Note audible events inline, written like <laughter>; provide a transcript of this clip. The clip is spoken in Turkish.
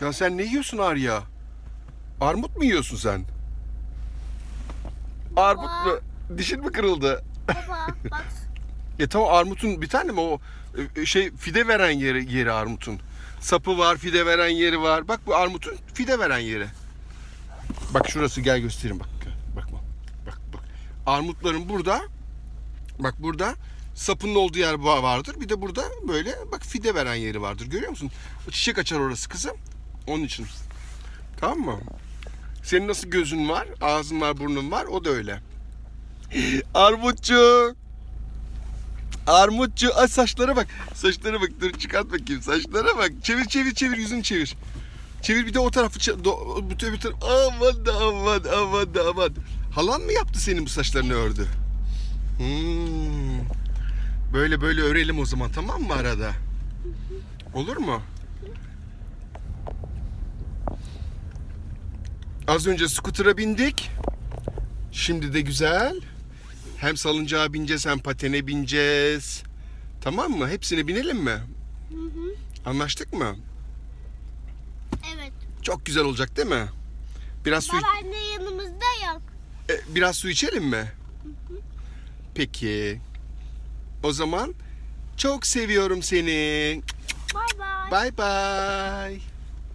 Ya sen ne yiyorsun Arya? Armut mu yiyorsun sen? Armut mu? Dişin mi kırıldı? Baba bak. <laughs> E tamam armutun bir tane mi o e, şey fide veren yeri, yeri armutun. Sapı var, fide veren yeri var. Bak bu armutun fide veren yeri. Bak şurası gel göstereyim bak. Bak bak. Bak. Armutların burada bak burada sapının olduğu yer va- vardır. Bir de burada böyle bak fide veren yeri vardır. Görüyor musun? Çiçek açar orası kızım. Onun için. Tamam mı? Senin nasıl gözün var, ağzın var, burnun var. O da öyle. <gasps> Armutçu. Armutçu. Ay saçlara bak. Saçlara bak. Dur çıkart bakayım. Saçlara bak. Çevir çevir çevir. Yüzünü çevir. Çevir bir de o tarafı. bu tarafı. Aman da aman aman da aman. Halan mı yaptı senin bu saçlarını ördü? Hmm. Böyle böyle örelim o zaman tamam mı arada? Olur mu? Az önce skutura bindik. Şimdi de güzel. Hem salıncağa bineceğiz hem patene bineceğiz. Tamam mı? Hepsine binelim mi? Hı hı. Anlaştık mı? Evet. Çok güzel olacak değil mi? Biraz su Babaanne yanımızda yok. e, biraz su içelim mi? Peki. O zaman çok seviyorum seni. Bay bay. Bye bye.